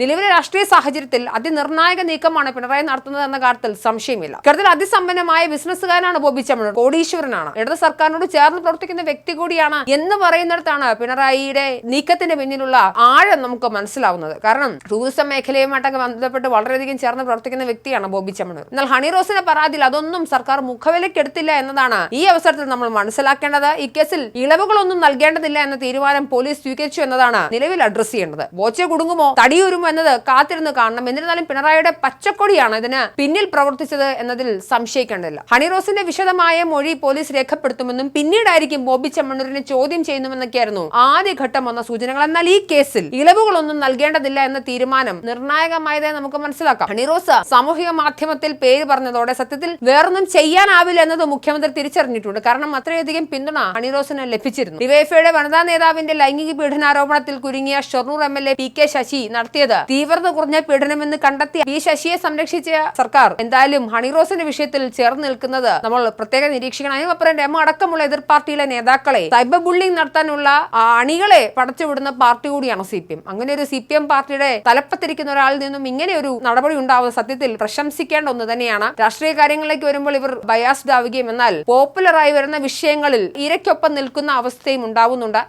നിലവിലെ രാഷ്ട്രീയ സാഹചര്യത്തിൽ അതിനിർണായക നീക്കമാണ് പിണറായി നടത്തുന്നത് എന്ന കാര്യത്തിൽ സംശയമില്ല. ഇത്തരത്തിൽ അതിസമ്പന്നമായ ബിസിനസ്സുകാരനാണ് ബോബി ചമ്മണൂർ കോടീശ്വരനാണ്. ഇടത് സർക്കാരിനോട് ചേർന്ന് പ്രവർത്തിക്കുന്ന വ്യക്തി കൂടിയാണ് എന്ന് പറയുന്നിടത്താണ് പിണറായിയുടെ നീക്കത്തിന്റെ പിന്നിലുള്ള ആഴം നമുക്ക് മനസ്സിലാവുന്നത്. കാരണം ടൂറിസം മേഖലയുമായിട്ടൊക്കെ ബന്ധപ്പെട്ട് വളരെയധികം ചേർന്ന് പ്രവർത്തിക്കുന്ന വ്യക്തിയാണ് ബോബി ചമ്മണൂർ എന്നാൽ ഹണി റോസിന്റെ പരാതിയിൽ അതൊന്നും സർക്കാർ മുഖവിലക്കെടുത്തില്ല എന്നതാണ് ഈ അവസരത്തിൽ നമ്മൾ മനസ്സിലാക്കേണ്ടത്. ഈ കേസിൽ ഇളവുകളൊന്നും നൽകേണ്ടതില്ല എന്ന തീരുമാനം പോലീസ് സ്വീകരിച്ചു എന്നതാണ് നിലവിൽ അഡ്രസ് ചെയ്യേണ്ടത്. ബോച്ചെ കുടുങ്ങുമോ? തടിയുരുമോ? എന്നത് കാത്തിരുന്ന് കാണണം. എന്നിരുന്നാലും പിണറായിയുടെ പച്ചക്കൊടിയാണ് ഇതിന് പിന്നിൽ പ്രവർത്തിച്ചത് എന്നതിൽ സംശയിക്കേണ്ടതില്ല. ഹണിറോസിന്റെ വിശദമായ മൊഴി പോലീസ് രേഖപ്പെടുത്തുമെന്നും പിന്നീടായിരിക്കും ബോബി ചെമ്മണ്ണൂരിനെ ചോദ്യം ചെയ്യുന്നുവെന്നൊക്കെയായിരുന്നു ആദ്യഘട്ടം വന്ന സൂചനകൾ. എന്നാൽ ഈ കേസിൽ ഇളവുകളൊന്നും നൽകേണ്ടതില്ല എന്ന തീരുമാനം നിർണായകമായതേ നമുക്ക് മനസ്സിലാക്കാം. ഹണിറോസ് സാമൂഹിക മാധ്യമത്തിൽ പേര് പറഞ്ഞതോടെ സത്യത്തിൽ വേറൊന്നും ചെയ്യാനാവില്ല എന്നത് മുഖ്യമന്ത്രി തിരിച്ചറിഞ്ഞിട്ടുണ്ട്. കാരണം അത്രയധികം പിന്തുണ ഹണിറോസിന് ലഭിച്ചിരുന്നു. ഡിവൈഎഫ്ഐയുടെ വനിതാ നേതാവിന്റെ ലൈംഗിക പീഡനാരോപണത്തിൽ കുരുങ്ങിയ Shoranur M L A P K Sasi നടത്തിയത് തീവ്രത കുറഞ്ഞ പീഡനമെന്ന് കണ്ടെത്തി ഈ ശശിയെ സംരക്ഷിച്ച സർക്കാർ എന്തായാലും ഹണി റോസിന്റെ വിഷയത്തിൽ ചേർന്ന് നിൽക്കുന്നത് നമ്മൾ പ്രത്യേകം നിരീക്ഷിക്കണം അതിനപ്പുറം രമ അടക്കമുള്ള എതിർ പാർട്ടിയിലെ നേതാക്കളെ സൈബർ ബുള്ളിംഗ് നടത്താനുള്ള അണികളെ പടച്ചുവിടുന്ന പാർട്ടി കൂടിയാണ് സി പി എം. അങ്ങനെ ഒരു സി പി എം പാർട്ടിയുടെ തലപ്പത്തിരിക്കുന്ന ഒരാളിൽ നിന്നും ഇങ്ങനെ ഒരു നടപടി ഉണ്ടാവുന്ന സത്യത്തിൽ പ്രശംസിക്കേണ്ട ഒന്ന് തന്നെയാണ്. രാഷ്ട്രീയ കാര്യങ്ങളിലേക്ക് വരുമ്പോൾ ഇവർ ബയാസ്ഡ് ആവുകയും എന്നാൽ പോപ്പുലറായി വരുന്ന വിഷയങ്ങളിൽ ഇരയ്ക്കൊപ്പം നിൽക്കുന്ന അവസ്ഥയും ഉണ്ടാവുന്നുണ്ട്.